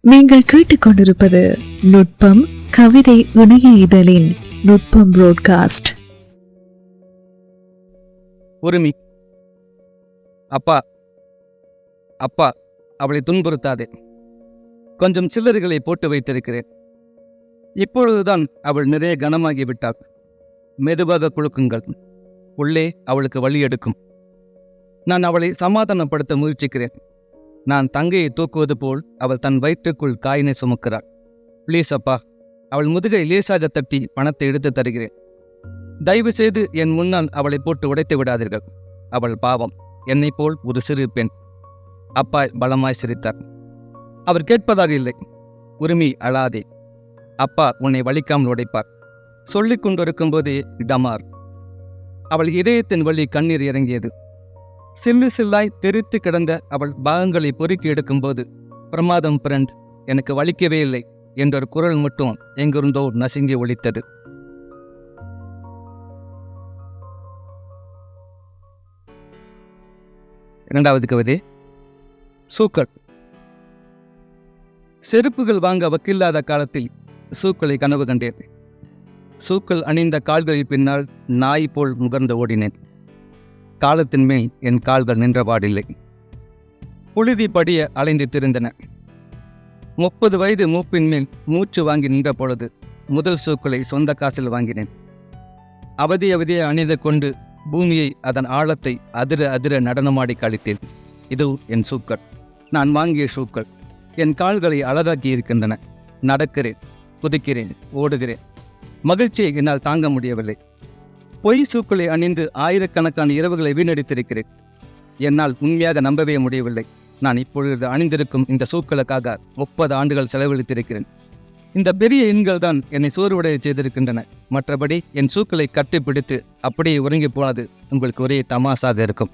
நீங்கள் கேட்டுக்கொண்டிருப்பது நுட்பம் கவிதை இணைய இதழின் நுட்பம் புரோட்காஸ்ட் உரிமை அப்பா. அப்பா அவளை துன்புறுத்தாதே. கொஞ்சம் சில்லறைகளை போட்டு வைத்திருக்கிறேன். இப்பொழுதுதான் அவள் நிறைய கனமாகி விட்டாள். மெதுவாக குலுக்குங்கள். உள்ளே அவளுக்கு வழி எடுக்கும். நான் அவளை சமாதானப்படுத்த முயற்சிக்கிறேன். நான் தங்கையை தூக்குவது போல் அவள் தன் வயிற்றுக்குள் காயினை சுமக்கிறாள். ப்ளீஸ் அப்பா அவள் முதுகை லேசாக தட்டி பணத்தை எடுத்து தருகிறேன். தயவு செய்து என் முன்னால் அவளை போட்டு உடைத்து விடாதீர்கள். அவள் பாவம் என்னை போல் ஒரு சிறு பெண். அப்பா பலமாய் சிரித்தார். அவர் கேட்பதாக இல்லை. உரிமை அழாதே. அப்பா உன்னை வலிக்காமல் உடைப்பார். சொல்லிக் கொண்டிருக்கும் போதே டமார். அவள் இதயத்தின் வழி கண்ணீர் இறங்கியது. சில்லு சில்லாய் தெரித்து கிடந்த அவள் பாகங்களை பொறுக்கி எடுக்கும்போது பிரமாதம் பிரண்ட் எனக்கு வலிக்கவே இல்லை என்றொரு குரல் மட்டும் எங்கிருந்தோ நசுங்கி ஒழித்தது இரண்டாவது கவிதை. சூக்கள். செருப்புகள் வாங்க வக்கில்லாத காலத்தில் சூக்களை கனவு கண்டேன். சூக்கள் அணிந்த கால்களின் பின்னால் நாய் போல் முகர்ந்து ஓடினேன். காலத்தின் மேல் என் கால்கள் நின்றபாடில்லை. புழுதி படிய அலைந்து திரிந்தன முப்பது வயது மூப்பின் மேல் மூச்சு வாங்கி நின்ற பொழுது முதல் சூக்களை சொந்த காசில் வாங்கினேன். அவதி அவதியை அணிந்து கொண்டு பூமியை அதன் ஆழத்தை அதிர அதிர நடனமாடி கழித்தேன். இது என் சூக்கள் நான் வாங்கிய சூக்கள் என் கால்களை அழகாக்கி இருக்கின்றன. நடக்கிறேன் குதிக்கிறேன் ஓடுகிறேன். மகிழ்ச்சியை என்னால் தாங்க முடியவில்லை. பொய் சூக்களை அணிந்து ஆயிரக்கணக்கான இரவுகளை வீணடித்திருக்கிறேன். என்னால் உண்மையாக நம்பவே முடியவில்லை. நான் இப்பொழுது அணிந்திருக்கும் இந்த சூக்களுக்காக முப்பது ஆண்டுகள் செலவழித்திருக்கிறேன். இந்த பெரிய எண்கள் தான் என்னை சோர்வடைய செய்திருக்கின்றன. மற்றபடி என் சூக்களை கட்டிப்பிடித்து அப்படியே உறங்கி போனது உங்களுக்கு ஒரே தமாசாக இருக்கும்.